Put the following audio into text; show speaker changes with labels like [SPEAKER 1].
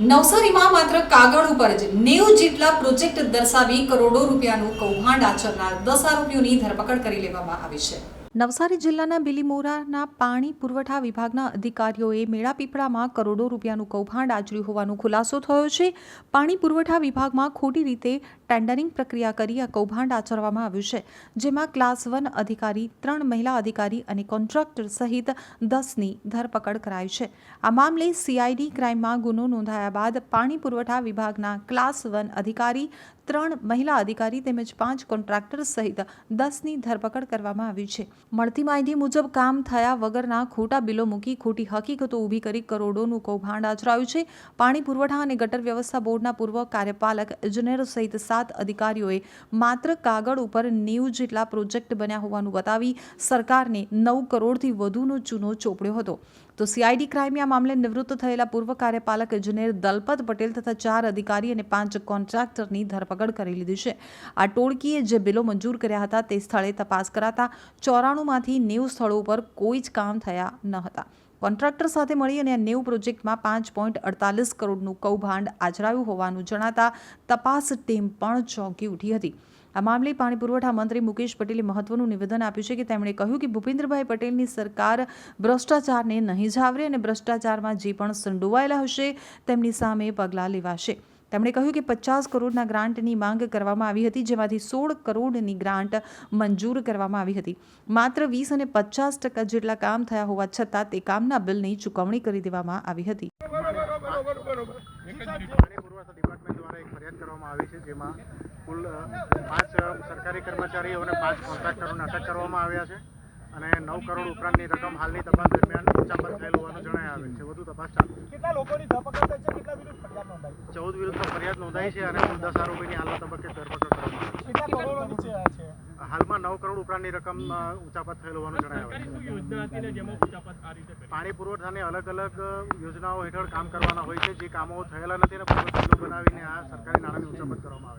[SPEAKER 1] નવસારીમાં માત્ર કાગળ ઉપર જ નેવું જેટલા પ્રોજેક્ટ દર્શાવી કરોડો રૂપિયાનું કૌભાંડ આચરનાર દસ આરોપીઓની ધરપકડ કરી લેવામાં આવી છે. નવસારી જિલ્લાના બિલીમોરાના પાણી પુરવઠા વિભાગના અધિકારીઓએ મેળાપીપળામાં કરોડો રૂપિયાનું કૌભાંડ આચર્યું હોવાનો ખુલાસો થયો છે. પાણી પુરવઠા વિભાગમાં ખોટી રીતે ટેન્ડરિંગ પ્રક્રિયા કરી આ કૌભાંડ આચરવામાં આવ્યું છે, જેમાં ક્લાસ વન અધિકારી, ત્રણ મહિલા અધિકારી અને કોન્ટ્રાક્ટર સહિત દસની ધરપકડ કરાઈ છે. આ મામલે સીઆઈડી ક્રાઇમમાં ગુનો નોંધાયા બાદ પાણી પુરવઠા વિભાગના ક્લાસ વન અધિકારી, ત્રણ મહિલા અધિકારી તેમજ પાંચ કોન્ટ્રાક્ટર સહિત દસની ધરપકડ કરવામાં આવી છે. મળતી માહિતી મુજબ કામ થયા વગરના ખોટા બિલો મૂકી ખોટી હકીકતો ઊભી કરી કરોડોનું કૌભાંડ આચરાયું છે. પાણી પુરવઠા અને ગટર વ્યવસ્થા બોર્ડના પૂર્વ કાર્યપાલક ઇજનેર સહિત સાત અધિકારીઓએ માત્ર કાગળ ઉપર નેવું જેટલા પ્રોજેક્ટ બન્યા હોવાનું બતાવી સરકારને નવ કરોડથી વધુનો ચૂનો ચોપડ્યો હતો. તો સીઆઈડી ક્રાઇમે આ મામલે નિવૃત્ત થયેલા પૂર્વ કાર્યપાલક ઇજનેર દલપત પટેલ તથા ચાર અધિકારી અને પાંચ કોન્ટ્રાક્ટરની ધરપકડ કરી લીધી છે. આ ટોળકીએ જે બિલો મંજૂર કર્યા હતા તે સ્થળે તપાસ કરાતા ચોરાણુંમાંથી નેવું સ્થળો ઉપર કોઈ જ કામ થયા ન હતા. કોન્ટ્રાક્ટર સાથે મળી અને આ નેવું પ્રોજેક્ટમાં પાંચ પોઈન્ટ અડતાલીસ કરોડનું કૌભાંડ આચરાયું હોવાનું જણાતા તપાસ ટીમ પણ ચોંકી ઉઠી હતી. આ મામલે પાણી પુરવઠા મંત્રી મુકેશ પટેલે મહત્વનું નિવેદન આપ્યું છે કે તેમણે કહ્યું કે ભૂપેન્દ્રભાઈ પટેલની સરકાર ભ્રષ્ટાચારને નહીં જાવરે અને ભ્રષ્ટાચારમાં જે પણ સંડોવાયેલા હશે તેમની સામે પગલાં લેવાશે. તેમણે કહ્યું કે પચાસ કરોડના ગ્રાન્ટની માંગ કરવામાં આવી હતી, જેમાંથી સોળ કરોડની ગ્રાન્ટ મંજૂર કરવામાં આવી હતી. માત્ર વીસ અને પચાસ ટકા જેટલા કામ થયા હોવા છતાં તે કામના બિલની ચૂકવણી કરી દેવામાં આવી હતી.
[SPEAKER 2] જેમાં કુલ પાંચ સરકારી કર્મચારીઓ અને પાંચ કોન્ટ્રાક્ટરોને અટક કરવામાં આવ્યા છે અને નવ કરોડ ઉપરાંતની રકમ હાલની તપાસ દરમિયાન ઉચાપત થયેલ હોવાનું જણાય આવે છે. વધુ તપાસ ચાલુ.
[SPEAKER 3] કેટલા લોકોની ધરપકડ થઈ છે? કેટલા વિરુદ્ધ ફરિયાદ નોંધાઈ
[SPEAKER 2] ચૌદ વિરુદ્ધ ફરિયાદ નોંધાઈ છે અને કુલ દસ આરોપીની હાલના તબક્કે ધરપકડ કરવામાં આવી
[SPEAKER 3] છે.
[SPEAKER 2] હાલમાં નવ કરોડ ઉપરાંતની રકમ ઉચાપત થયેલ હોવાનું જણાય છે. પાણી પુરવઠાની અલગ અલગ યોજનાઓ હેઠળ કામ કરવાના હોય છે. જે કામો થયેલા નથી અને બનાવીને આ સરકારી નાણાંની ઉચાપત કરવામાં આવે